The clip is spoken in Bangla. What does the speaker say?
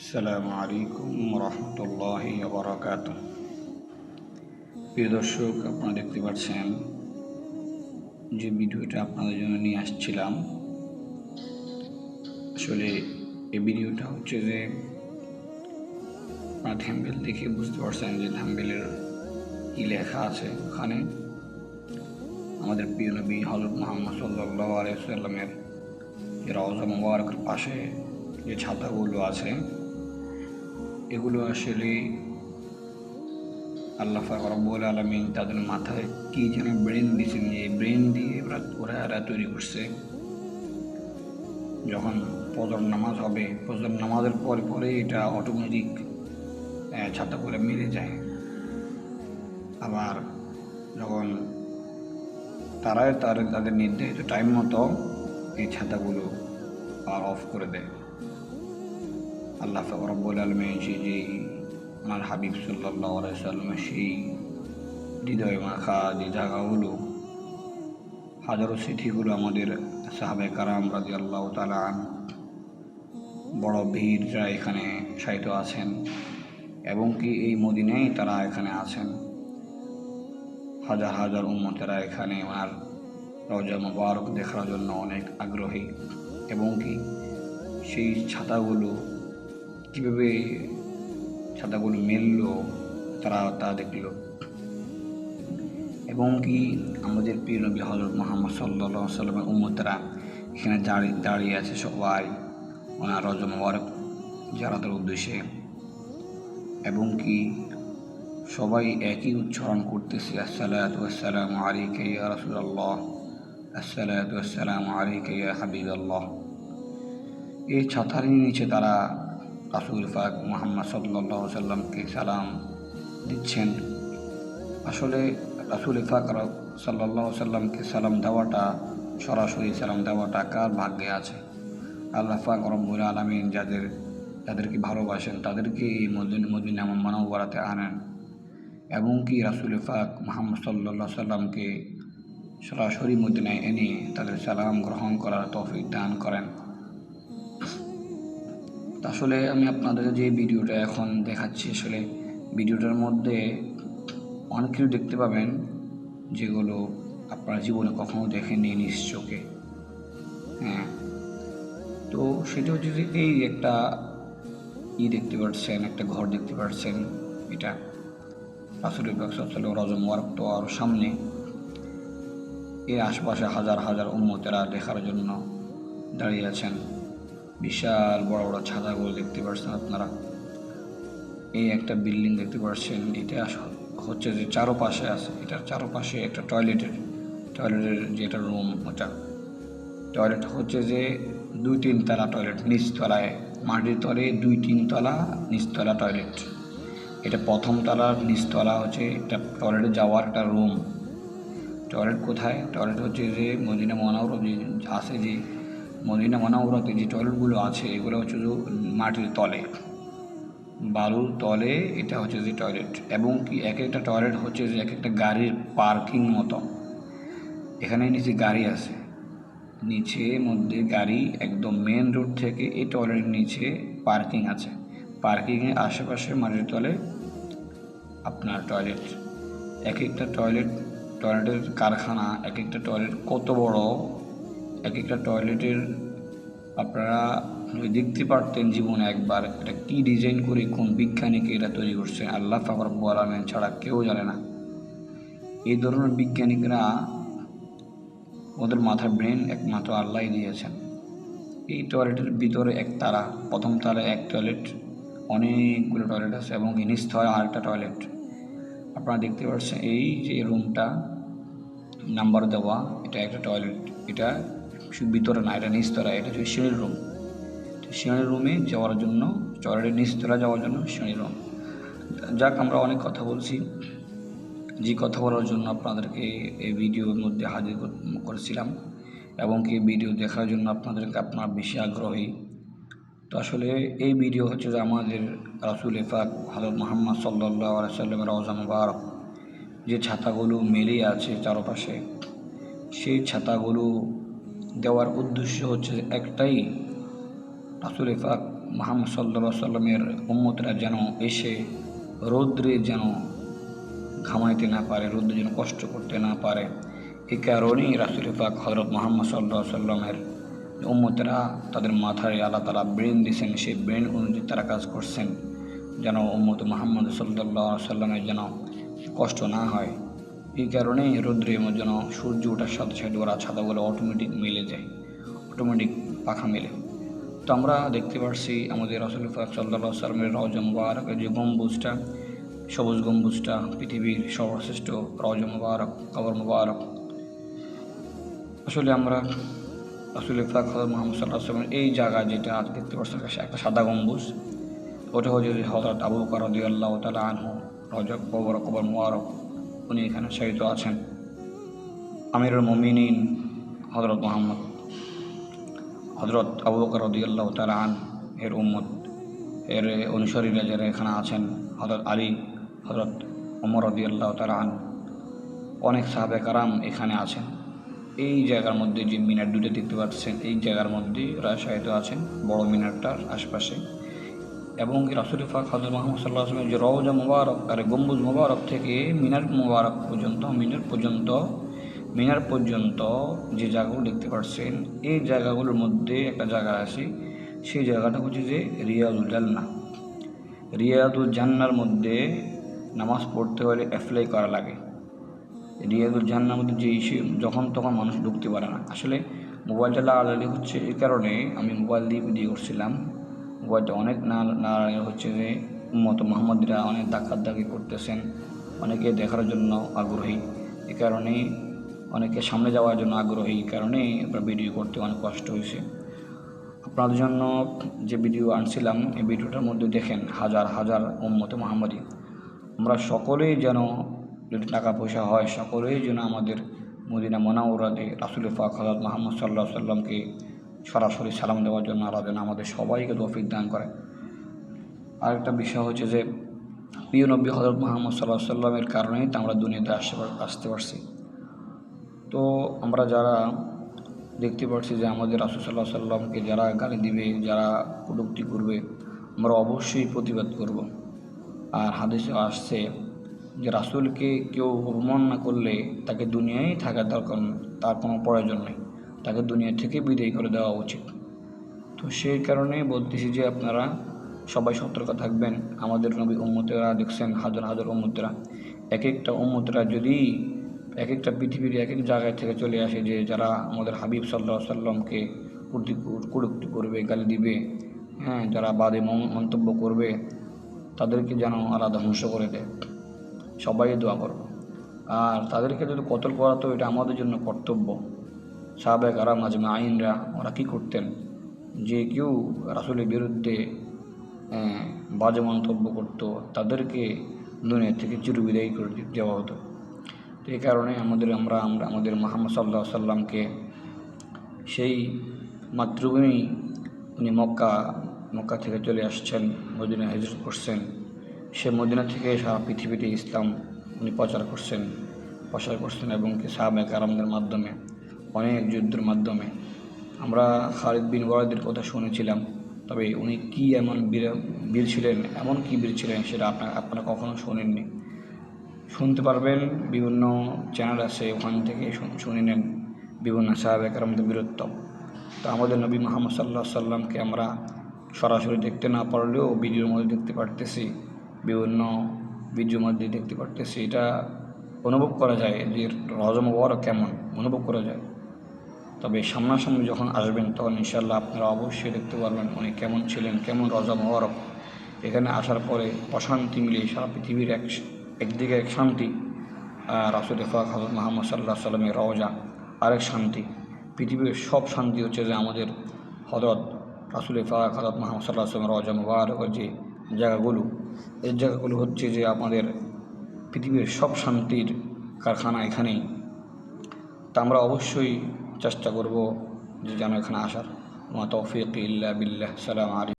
আসসালামু আলাইকুম রহমতুল্লাহ বরকাত প্রিয় দর্শক, আপনারা দেখতে পাচ্ছেন যে ভিডিওটা আপনাদের জন্য নিয়ে আসছিলাম। আসলে এই ভিডিওটা হচ্ছে যে আপনারা থাম্বেল দেখে বুঝতে পারছেন যে থাম্বেলের কী লেখা আছে ওখানে। আমাদের প্রিয় নবী হজরত মোহাম্মদ সাল্লাহ আলাইসাল্লামের যে রওজা মুবারকের পাশে যে ছাতাগুলো আছে এগুলো আসলে আল্লাহ রব্বুল আলমিন তাদের মাথায় কি যেন ব্রেন দিয়েছেন যে ব্রেন দিয়ে ওরা এরা তৈরি করছে। যখন ফজর নামাজ হবে, ফজর নামাজের পরে পরে এটা অটোমেটিক ছাতা করে মেরে যায়। আবার যখন তারাই তার, তাদের নির্ধারিত টাইম মতো এই ছাতাগুলো আর অফ করে দেয়। আল্লাহ রব্বুল আলমী যে যে আমার হাবিব সাল্লামের সেই হৃদয় মাখা যে জায়গাগুলো, হাজারো স্মৃতিগুলো আমাদের সাহাবে কারাম রাজি আল্লাহ তালান বড় ভিড়রা এখানে সাহিত্য আছেন এবং কি এই মদিনেই তারা এখানে আছেন, হাজার হাজার উন্মতেরা এখানে ওনার রজা মুবারক দেখার জন্য অনেক আগ্রহী এবং কি সেই ছাতাগুলো কীভাবে ছাতাগুলো মেলল, তারা তা দেখল। এবং কি আমাদের প্রিয় নবী হজরত মোহাম্মদ সাল্লা সাল্লামের উম্মতরা এখানে দাঁড়িয়ে দাঁড়িয়ে আছে সবাই। ওনার রজ মোবারক জারাতের উদ্দেশ্যে। এবং কি সবাই একই উচ্চারণ করতেছে আসসালাতাম আলিকে রসুল্লাহ আসসালাতাম আলিকে হাবিব আল্লাহ এই ছাতার নিচে তারা রাসুল ফাক মোহাম্মদ সাল্লাহ সাল্লামকে সালাম দিচ্ছেন। আসলে রাসুল ফাক সাল্লাহ সাল্লামকে সালাম দেওয়াটা, সরাসরি সালাম দেওয়াটা কার ভাগ্যে আছে? আল্লাহ ফাক রব্বুল আলমিন যাদের, যাদেরকে ভালোবাসেন তাদেরকে এই মদিন মদিন মানব বাড়াতে আনেন। এবং কি রাসুল ফাক মোহাম্মদ সাল্লা সাল্লামকে সরাসরি মদিনায় এনে তাদের সালাম গ্রহণ করার তৌফিক দান করেন। আসলে আমি আপনাদের যে ভিডিওটা এখন দেখাচ্ছি, আসলে ভিডিওটার মধ্যে অনেক কিছু দেখতে পাবেন, যেগুলো আপনার জীবনে কখনো দেখেননি নিজ চোখে হ্যাঁ। তো সেটা হচ্ছে যে এই একটা ই দেখতে পাচ্ছেন, একটা ঘর দেখতে পাচ্ছেন, এটা রাসুল ইবাকসাল রজ মোবারক তো আর সামনে। এর আশপাশে হাজার হাজার উন্মতেরা দেখার জন্য দাঁড়িয়ে আছেন। বিশাল বড় বড় ছাদাগুলো দেখতে পাচ্ছেন আপনারা। এই একটা বিল্ডিং দেখতে পাচ্ছেন এটা হচ্ছে যে চারোপাশে আছে, এটার চারোপাশে একটা টয়লেটের টয়লেটের যেটা রুম ওটা। টয়লেট হচ্ছে যে দুই তিন তলা টয়লেট, নিচতলায়, মাটির তলে দুই তিন তলা নিচতলা টয়লেট। এটা প্রথম তলার নিচতলা হচ্ছে একটা টয়লেটে যাওয়ার একটা রুম। টয়লেট কোথায়? টয়লেট হচ্ছে যে মদিনা যে আছে যে মদিনা মনাউরাতে যে টয়লেটগুলো আছে, এগুলো হচ্ছে যে মাটির তলে। বালুর তলে এটা হচ্ছে যে টয়লেট। এবং কি এক একটা টয়লেট হচ্ছে যে এক একটা গাড়ির পার্কিং মতো। এখানে নিচে গাড়ি আছে। নিচে মধ্যে গাড়ি একদম মেন রোড থেকে এই টয়লেটের নিচে পার্কিং আছে। পার্কিংয়ের আশেপাশে মাটির তলে আপনার টয়লেট। এক একটা টয়লেট, টয়লেটের কারখানা, এক একটা টয়লেট কত বড় এক একটা টয়লেটের আপনারা দেখতে পারতেন জীবনে একবার, এটা কী ডিজাইন করে, কোন বিজ্ঞানীকে এটা তৈরি করছে, আল্লাহ ফাকরব্বু আলমেন ছাড়া কেউ জানে না। এই ধরনের বিজ্ঞানিকরা ওদের মাথার ব্রেন একমাত্র আল্লাহ দিয়েছেন। এই টয়লেটের ভিতরে এক তারা প্রথম তালায় এক টয়লেট অনেকগুলো টয়লেট আছে এবং নিচতলায় আরেকটা টয়লেট আপনারা দেখতে পাচ্ছেন এই যে রুমটা নাম্বার দেওয়া, এটা একটা টয়লেট এটা ভিতরে না, এটা নিচতলা এটা হচ্ছে সিঁড়ির রুম। সিঁড়ির রুমে যাওয়ার জন্য টয়লেটের নিচতলা যাওয়ার জন্য সিঁড়ির রুম। যাক, আমরা অনেক কথা বলছি। যে কথা বলার জন্য আপনাদেরকে এই ভিডিওর মধ্যে হাজির করেছিলাম এবং কি ভিডিও দেখার জন্য আপনাদেরকে আপনার বেশি আগ্রহী। তো আসলে এই ভিডিও হচ্ছে যে আমাদের রাসুল ইফাক হজরত মোহাম্মদ সাল্লাহ সাল্লামের রওজা যে ছাতাগুলো মেলে আছে চারপাশে, সেই ছাতাগুলো দেওয়ার উদ্দেশ্য হচ্ছে একটাই, রাসুল ইফাক মোহাম্মদ সাল্লা সাল্লামের উম্মতরা যেন এসে রৌদ্রে যেন ঘামাইতে না পারে, রৌদ্রে যেন কষ্ট করতে না পারে। এই কারণেই রাসুল পাক হজরত মোহাম্মদ সাল্লা সাল্লামের উম্মতেরা তাদের মাথায় আল্লাহ তালা ব্রেন দিয়েছেন, সেই ব্রেন অনুযায়ী তারা কাজ করছেন। যেন উম্মত মোহাম্মদ সাল্লাহ সাল্লামের যেন কষ্ট না হয়। এই কারণেই রৌদ্রের যেন সূর্য ওঠার সাথে সাথে ওরা ছাতাগুলো অটোমেটিক মিলে যায় অটোমেটিক পাখা মেলে। তো আমরা দেখতে পাচ্ছি আমাদের রসুল ফাক সাল্লাহ সাল্লামের রজ মুবারকের যে গম্বুজটা, সবুজ গম্বুজটা, পৃথিবীর সর্বশ্রেষ্ঠ রজ মুবারক, কবর মুবারক। আসলে আমরা রসুল ফাক মোহাম্মদ সাল্লাহ সাল্লামের এই জায়গা যেটা দেখতে পাচ্ছি একটা সাদা গম্বুজ। ওটা হচ্ছে হজরত আবু বকর আল্লাহ তালা আনহু রজব কবর কবর মুবারক। উনি এখানে শায়িত আছেন। আমিরুল মমিনিন হজরত মোহাম্মদ। হজরত আবু বকর রদিয়াল্লাহ তালা আন, এর উম্মত। এর অনুসারীরা যারা এখানে আছেন হজরত আলী হজরত ওমর রদিয়াল্লাহ তালা আন, অনেক সাহাবে কারাম এখানে আছেন। এই জায়গার মধ্যে যে মিনার দুটো দেখতে পাচ্ছেন, এই জায়গার মধ্যে ওরা শায়িত আছেন, বড় মিনারটার আশপাশে। এবং রাসুল ফাক হজরত মোহাম্মদ সাল্লাহ আসলামের যে রওজা মুবারক আর গম্বুজ মুবারক থেকে মিনার মুবারক পর্যন্ত, মিনার পর্যন্ত মিনার পর্যন্ত যে জায়গাগুলো দেখতে পাচ্ছেন এই জায়গাগুলোর মধ্যে একটা জায়গা আছে। সেই জায়গাটা হচ্ছে যে রিয়াদুল জান্না রিয়াদুল জান্নার মধ্যে নামাজ পড়তে হলে অ্যাপ্লাই করা লাগে। রিয়াদুল জান্নার মধ্যে যে ইস্যু যখন তখন মানুষ ঢুকতে পারে না। আসলে মোবাইলটা লাগালি হচ্ছে এই কারণে আমি মোবাইল দিয়ে ভিডিও করছিলাম। মোবাইলটা অনেক না না হচ্ছে যে উম্মত মোহাম্মদরা অনেক দাগি করতেছেন, অনেকে দেখার জন্য আগ্রহী। এ কারণে অনেকে সামনে যাওয়ার জন্য আগ্রহী, এই কারণে আপনার ভিডিও করতে অনেক কষ্ট হয়েছে। আপনাদের জন্য যে ভিডিও আনছিলাম, এই ভিডিওটার মধ্যে দেখেন হাজার হাজার উম্মত মোহাম্মদী। আমরা সকলেই যেন যদি টাকা পয়সা হয়, সকলেই যেন আমাদের মদিনা মনাউরাতে রাসুল ফাক হজরত মোহাম্মদ সাল্লাহ সাল্লামকে সরাসরি সালাম দেওয়ার জন্য আল্লাহ যেন আমাদের সবাইকে তৌফিক দান করে। আরেকটা বিষয় হচ্ছে যে, প্রিয় নব্বী হজরত মোহাম্মদ সাল্লাহ সাল্লামের কারণেই তো আমরা দুনিয়াতে আসতে আসতে পারছি। তো আমরা যারা দেখতে পাচ্ছি যে আমাদের রাসুল সাল্লাহ সাল্লামকে যারা গালি দিবে, যারা কটুক্তি করবে, আমরা অবশ্যই প্রতিবাদ করব। আর হাদিসে আসছে যে, রাসুলকে কেউ অপমান না করলে তাকে দুনিয়ায় থাকার দরকার, তার কোনো প্রয়োজন নেই। তাকে দুনিয়া থেকে বিদায় করে দেওয়া উচিত। তো সেই কারণে বলতেছি যে আপনারা সবাই সতর্ক থাকবেন। আমাদের নবী উম্মতেরা দেখছেন, হাজার হাজার উম্মতেরা। এক একটা উম্মতেরা যদি এক একটা পৃথিবীর এক এক জায়গায় থেকে চলে আসে যে যারা আমাদের হাবিব সাল্লাহ সাল্লামকে কুড়ুক্তি করবে, গালি দিবে হ্যাঁ যারা বাদে মন্তব্য করবে, তাদেরকে যেন আলাদা ধ্বংস করে দেয়। সবাই দোয়া করব। আর তাদেরকে যদি কতল করা তো এটা আমাদের জন্য কর্তব্য। সাহাবেক আরাম আজমা আইনরা ওরা কী করতেন? যে কেউ রাসুলের বিরুদ্ধে বাজে মন্তব্য করতো, তাদেরকে দুনিয়া থেকে চিরবিদায়ী করে দেওয়া হতো। তো এই কারণে আমাদের আমরা আমরা, আমাদের মোহাম্মদ সাল্লাহ সাল্লামকে সেই মাতৃভূমি উনি মক্কা মক্কা থেকে চলে আসছেন মদিনা হিজরত করছেন। সে মদিনা থেকে সারা পৃথিবীতে ইসলাম উনি প্রচার করছেন প্রচার করছেন এবং কি সাহাবেক আরামদের মাধ্যমে অনেক যুদ্ধের মাধ্যমে। আমরা খালিদ বিন ওয়ালিদের কথা শুনেছিলাম, তবে উনি কি এমন বীর বীর ছিলেন, এমন কি বীর ছিলেন সেটা আপনার, আপনারা কখনো শোনেননি। শুনতে পারবেন, বিভিন্ন চ্যানেল আছে, ওখান থেকে শুনে নেন বিভিন্ন সাহাবেক আরামদের বীরত্ব। তো আমাদের নবী মোহাম্মদ সাল্লাহ সাল্লামকে আমরা সরাসরি দেখতে না পারলেও ভিডিওর মধ্যে দেখতে পারতেছি, বিভিন্ন ভিডিওর মধ্যে দেখতে পারতেছি। এটা অনুভব করা যায় যে রজম বড় কেমন, অনুভব করা যায়। তবে সামনাসামনি যখন আসবেন, তখন ইনশাল্লাহ আপনারা অবশ্যই দেখতে পারবেন উনি কেমন ছিলেন, কেমন রজা মোবারক এখানে আসার পরে অশান্তি মিলে সারা পৃথিবীর এক একদিকে এক শান্তি রাসুল ফাক হজরত মোহাম্মদ সাল্লাহ সাল্লামের রওজা, আরেক শান্তি। পৃথিবীর সব শান্তি হচ্ছে যে আমাদের হজরত রাসুল ফাক হজরত মোহাম্মদ সাল্লাহ সাল্লামের রওজা মুবারকের যে জায়গাগুলো, এই জায়গাগুলো হচ্ছে যে আমাদের পৃথিবীর সব শান্তির কারখানা এখানেই। তা আমরা অবশ্যই চেষ্টা করব যে যেন এখানে আসার। মা তৌফিক ইল্লা বিল্লাহ। সালাম আলী